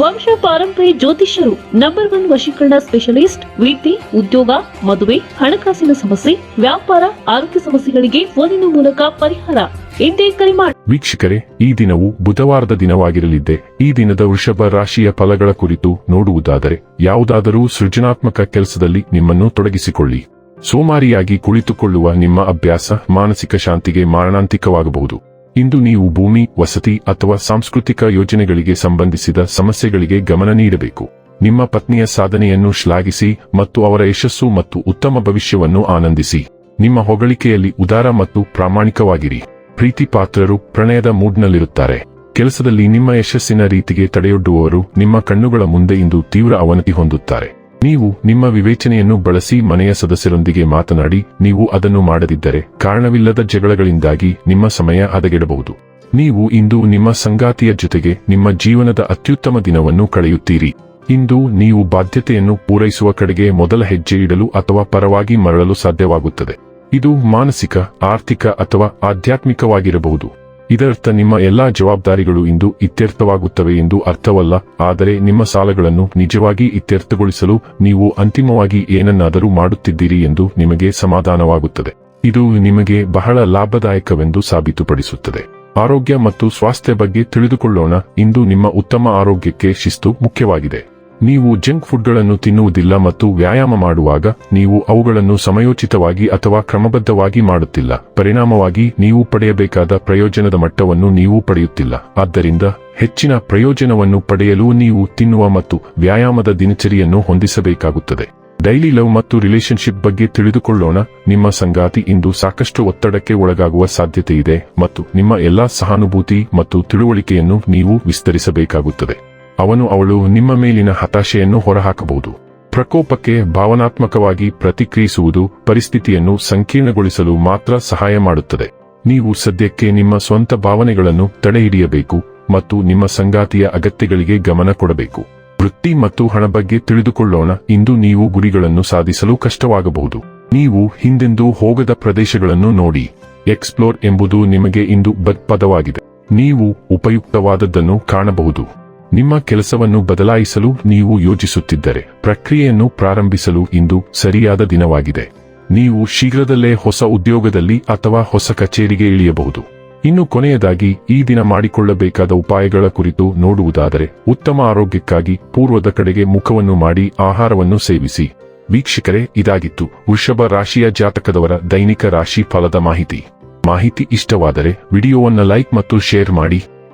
ವಂಶ ಪಾರಂಪರ್ಯ ಜ್ಯೋತಿಷ್ಯರು ನಂಬರ್ ಒನ್ ವಶೀಕರಣ ಸ್ಪೆಷಲಿಸ್ಟ್ ವಿದ್ಯೆ ಉದ್ಯೋಗ, ಮದುವೆ, ಹಣಕಾಸಿನ ಸಮಸ್ಯೆ, ವ್ಯಾಪಾರ, ಆರೋಗ್ಯ ಸಮಸ್ಯೆಗಳಿಗೆ ಫೋನಿನ ಮೂಲಕ ಪರಿಹಾರ. ಎಂದೇ ಕರೆ ಮಾಡಿ ವೀಕ್ಷಕರೇ, ಈ ದಿನವು ಬುಧವಾರದ ದಿನವಾಗಿರಲಿದೆ ಈ ದಿನದ ವೃಷಭ ರಾಶಿಯ ಫಲಗಳ ಕುರಿತು ನೋಡುವುದಾದರೆ, ಯಾವುದಾದರೂ ಸೃಜನಾತ್ಮಕ ಕೆಲಸದಲ್ಲಿ ನಿಮ್ಮನ್ನು ತೊಡಗಿಸಿಕೊಳ್ಳಿ. ಸೋಮಾರಿಯಾಗಿ ಕುಳಿತುಕೊಳ್ಳುವ ನಿಮ್ಮ ಅಭ್ಯಾಸ ಮಾನಸಿಕ ಶಾಂತಿಗೆ ಮಾರಣಾಂತಿಕವಾಗಬಹುದು. ಇಂದು ನೀವು ಭೂಮಿ, ವಸತಿ ಅಥವಾ ಸಾಂಸ್ಕೃತಿಕ ಯೋಜನೆಗಳಿಗೆ ಸಂಬಂಧಿಸಿದ ಸಮಸ್ಯೆಗಳಿಗೆ ಗಮನ ನೀಡಬೇಕು. ನಿಮ್ಮ ಪತ್ನಿಯ ಸಾಧನೆಯನ್ನು ಶ್ಲಾಘಿಸಿ ಮತ್ತು ಅವರ ಯಶಸ್ಸು ಮತ್ತು ಉತ್ತಮ ಭವಿಷ್ಯವನ್ನು ಆನಂದಿಸಿ. ನಿಮ್ಮ ಹೊಗಳಿಕೆಯಲ್ಲಿ ಉದಾರ ಮತ್ತು ಪ್ರಾಮಾಣಿಕವಾಗಿರಿ. ಪ್ರೀತಿ ಪಾತ್ರರು ಪ್ರಣಯದ ಮೂಡ್ನಲ್ಲಿರುತ್ತಾರೆ. ಕೆಲಸದಲ್ಲಿ ನಿಮ್ಮ ಯಶಸ್ಸಿನ ರೀತಿಗೆ ತಡೆಯೊಡ್ಡುವವರು ನಿಮ್ಮ ಕಣ್ಣುಗಳ ಮುಂದೆ ಇಂದು ತೀವ್ರ ಅವನತಿ ಹೊಂದುತ್ತಾರೆ. ನೀವು ನಿಮ್ಮ ವಿವೇಚನೆಯನ್ನು ಬಳಸಿ ಮನೆಯ ಸದಸ್ಯರೊಂದಿಗೆ ಮಾತನಾಡಿ, ನೀವು ಅದನ್ನು ಮಾಡದಿದ್ದರೆ ಕಾರಣವಿಲ್ಲದ ಜಗಳಗಳಿಂದಾಗಿ ನಿಮ್ಮ ಸಮಯ ಹದಗೆಡಬಹುದು. ನೀವು ಇಂದು ನಿಮ್ಮ ಸಂಗಾತಿಯ ಜೊತೆಗೆ ನಿಮ್ಮ ಜೀವನದ ಅತ್ಯುತ್ತಮ ದಿನವನ್ನು ಕಳೆಯುತ್ತೀರಿ. ಇಂದು ನೀವು ಬಾಧ್ಯತೆಯನ್ನು ಪೂರೈಸುವ ಕಡೆಗೆ ಮೊದಲ ಹೆಜ್ಜೆ ಇಡಲು ಅಥವಾ ಪರವಾಗಿ ಮರಳಲು ಸಾಧ್ಯವಾಗುತ್ತದೆ. ಇದು ಮಾನಸಿಕ, ಆರ್ಥಿಕ ಅಥವಾ ಆಧ್ಯಾತ್ಮಿಕವಾಗಿರಬಹುದು. ಇದರರ್ಥ ನಿಮ್ಮ ಎಲ್ಲಾ ಜವಾಬ್ದಾರಿಗಳು ಇಂದು ಇತ್ಯರ್ಥವಾಗುತ್ತವೆ ಎಂದು ಅರ್ಥವಲ್ಲ, ಆದರೆ ನಿಮ್ಮ ಸಾಲಗಳನ್ನು ನಿಜವಾಗಿ ಇತ್ಯರ್ಥಗೊಳಿಸಲು ನೀವು ಅಂತಿಮವಾಗಿ ಏನನ್ನಾದರೂ ಮಾಡುತ್ತಿದ್ದೀರಿ ಎಂದು ನಿಮಗೆ ಸಮಾಧಾನವಾಗುತ್ತದೆ. ಇದು ನಿಮಗೆ ಬಹಳ ಲಾಭದಾಯಕವೆಂದು ಸಾಬೀತುಪಡಿಸುತ್ತದೆ. ಆರೋಗ್ಯ ಮತ್ತು ಸ್ವಾಸ್ಥ್ಯ ಬಗ್ಗೆ ತಿಳಿದುಕೊಳ್ಳೋಣ, ಇಂದು ನಿಮ್ಮ ಉತ್ತಮ ಆರೋಗ್ಯಕ್ಕೆ ಶಿಸ್ತು ಮುಖ್ಯವಾಗಿದೆ. ನೀವು ಜಂಕ್ ಫುಡ್ಗಳನ್ನು ತಿನ್ನುವುದಿಲ್ಲ ಮತ್ತು ವ್ಯಾಯಾಮ ಮಾಡುವಾಗ ನೀವು ಅವುಗಳನ್ನು ಸಮಯೋಚಿತವಾಗಿ ಅಥವಾ ಕ್ರಮಬದ್ಧವಾಗಿ ಮಾಡುತ್ತಿಲ್ಲ. ಪರಿಣಾಮವಾಗಿ ನೀವು ಪಡೆಯಬೇಕಾದ ಪ್ರಯೋಜನದ ಮಟ್ಟವನ್ನು ನೀವು ಪಡೆಯುತ್ತಿಲ್ಲ. ಆದ್ದರಿಂದ ಹೆಚ್ಚಿನ ಪ್ರಯೋಜನವನ್ನು ಪಡೆಯಲು ನೀವು ತಿನ್ನುವ ಮತ್ತು ವ್ಯಾಯಾಮದ ದಿನಚರಿಯನ್ನು ಹೊಂದಿಸಬೇಕಾಗುತ್ತದೆ. ಡೈಲಿ ಲವ್ ಮತ್ತು ರಿಲೇಶನ್ಶಿಪ್ ಬಗ್ಗೆ ತಿಳಿದುಕೊಳ್ಳೋಣ. ನಿಮ್ಮ ಸಂಗಾತಿ ಇಂದು ಸಾಕಷ್ಟು ಒತ್ತಡಕ್ಕೆ ಒಳಗಾಗುವ ಸಾಧ್ಯತೆ ಇದೆ ಮತ್ತು ನಿಮ್ಮ ಎಲ್ಲಾ ಸಹಾನುಭೂತಿ ಮತ್ತು ತಿಳುವಳಿಕೆಯನ್ನು ನೀವು ವಿಸ್ತರಿಸಬೇಕಾಗುತ್ತದೆ. ಅವನು ಅವಳು ನಿಮ್ಮ ಮೇಲಿನ ಹತಾಶೆಯನ್ನು ಹೊರಹಾಕಬಹುದು. ಪ್ರಕೋಪಕ್ಕೆ ಭಾವನಾತ್ಮಕವಾಗಿ ಪ್ರತಿಕ್ರಿಯಿಸುವುದು ಪರಿಸ್ಥಿತಿಯನ್ನು ಸಂಕೀರ್ಣಗೊಳಿಸಲು ಮಾತ್ರ ಸಹಾಯ ಮಾಡುತ್ತದೆ. ನೀವು ಸದ್ಯಕ್ಕೆ ನಿಮ್ಮ ಸ್ವಂತ ಭಾವನೆಗಳನ್ನು ತಡೆಹಿಡಿಯಬೇಕು ಮತ್ತು ನಿಮ್ಮ ಸಂಗಾತಿಯ ಅಗತ್ಯಗಳಿಗೆ ಗಮನ ಕೊಡಬೇಕು. ವೃತ್ತಿ ಮತ್ತು ಹಣ ಬಗ್ಗೆ ತಿಳಿದುಕೊಳ್ಳೋಣ. ಇಂದು ನೀವು ಗುರಿಗಳನ್ನು ಸಾಧಿಸಲು ಕಷ್ಟವಾಗಬಹುದು. ನೀವು ಹಿಂದೆಂದೂ ಹೋಗದ ಪ್ರದೇಶಗಳನ್ನು ನೋಡಿ. ಎಕ್ಸ್ಪ್ಲೋರ್ ಎಂಬುದು ನಿಮಗೆ ಇಂದು ಬದ್ ಪದವಾಗಿದೆ ನೀವು ಉಪಯುಕ್ತವಾದದ್ದನ್ನು ಕಾಣಬಹುದು. ನಿಮ್ಮ ಕೆಲಸವನ್ನು ಬದಲಾಯಿಸಲು ನೀವು ಯೋಜಿಸುತ್ತಿದ್ದರೆ ಪ್ರಕ್ರಿಯೆಯನ್ನು ಪ್ರಾರಂಭಿಸಲು ಇಂದು ಸರಿಯಾದ ದಿನವಾಗಿದೆ. ನೀವು ಶೀಘ್ರದಲ್ಲೇ ಹೊಸ ಉದ್ಯೋಗದಲ್ಲಿ ಅಥವಾ ಹೊಸ ಕಚೇರಿಗೆ ಇಳಿಯಬಹುದು. ಇನ್ನು ಕೊನೆಯದಾಗಿ, ಈ ದಿನ ಮಾಡಿಕೊಳ್ಳಬೇಕಾದ ಉಪಾಯಗಳ ಕುರಿತು ನೋಡುವುದಾದರೆ, ಉತ್ತಮ ಆರೋಗ್ಯಕ್ಕಾಗಿ ಪೂರ್ವದ ಕಡೆಗೆ ಮುಖವನ್ನು ಮಾಡಿ ಆಹಾರವನ್ನು ಸೇವಿಸಿ. ವೀಕ್ಷಕರೇ, ಇದಾಗಿತ್ತು ವೃಷಭ ರಾಶಿಯ ಜಾತಕದವರ ದೈನಿಕ ರಾಶಿ ಫಲದ ಮಾಹಿತಿ. ಮಾಹಿತಿ ಇಷ್ಟವಾದರೆ, ವಿಡಿಯೋವನ್ನು ಲೈಕ್ ಮತ್ತು ಶೇರ್ ಮಾಡಿ.